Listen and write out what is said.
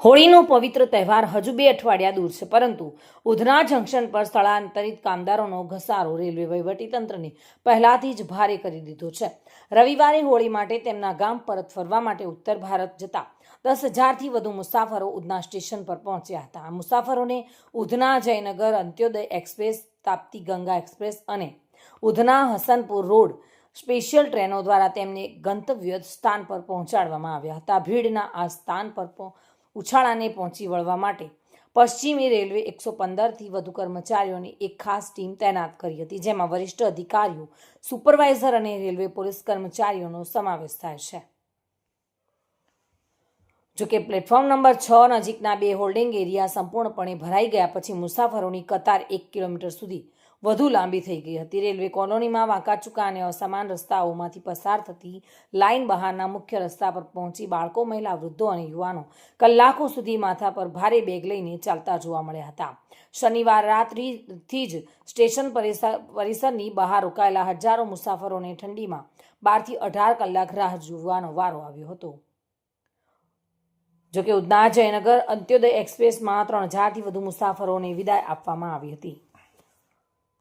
હોળીનો પવિત્ર તહેવાર હજુ બે અઠવાડિયા દૂર છે, પરંતુ ઉધના જંકશન પર સ્થળાંતરિત કામદારોનો ઘસારો રેલવે વહીવટીતંત્રને પહેલાથી જ ભારે કરી દીધો છે. રવિવારે હોળી માટે તેમના ગામ પરત ફરવા માટે ઉત્તર ભારત જતા દસ હજારથી વધુ મુસાફરો ઉધના સ્ટેશન પર પહોંચ્યા હતા. આ મુસાફરોને ઉધના જયનગર, અંત્યોદય એક્સપ્રેસ, તાપ્તી ગંગા એક્સપ્રેસ અને ઉધના હસનપુર રોડ સ્પેશિયલ ટ્રેનો દ્વારા તેમને ગંતવ્ય સ્થાન પર પહોંચાડવામાં આવ્યા હતા. ભીડના આ સ્થાન પર ઉછાળાને પહોંચી વળવા માટે. પશ્ચિમી રેલવે એકસો પંદરથી વધુ કર્મચારીઓની એક ખાસ ટીમ તૈનાત કરી હતી, જેમાં વરિષ્ઠ અધિકારીઓ, સુપરવાઇઝર અને રેલવે પોલીસ કર્મચારીઓનો સમાવેશ થાય છે. જોકે પ્લેટફોર્મ નંબર છ નજીકના બે હોલ્ડિંગ એરિયા સંપૂર્ણપણે ભરાઈ ગયા પછી મુસાફરોની કતાર એક કિલોમીટર સુધી વધુ લાંબી થઈ ગઈ હતી. રેલવે કોલોનીમાં વાંકાચૂકા અને અસમાન રસ્તાઓમાંથી પસાર થતી લાઇન બહારના મુખ્ય રસ્તા પર પહોંચી બાળકો, મહિલા, વૃદ્ધો અને યુવાનો કલાકો સુધી માથા પર ભારે બેગ લઈને ચાલતા જોવા મળ્યા હતા. શનિવાર રાત્રિથી જ સ્ટેશન પરિસર, પરિસરની બહાર રોકાયેલા હજારો મુસાફરોને ઠંડીમાં બારથી અઢાર કલાક રાહ જોવાનો વારો આવ્યો હતો. જોકે ઉધના જયનગર અંત્યોદય એક્સપ્રેસમાં ત્રણ હજારથી વધુ મુસાફરોને વિદાય આપવામાં આવી હતી.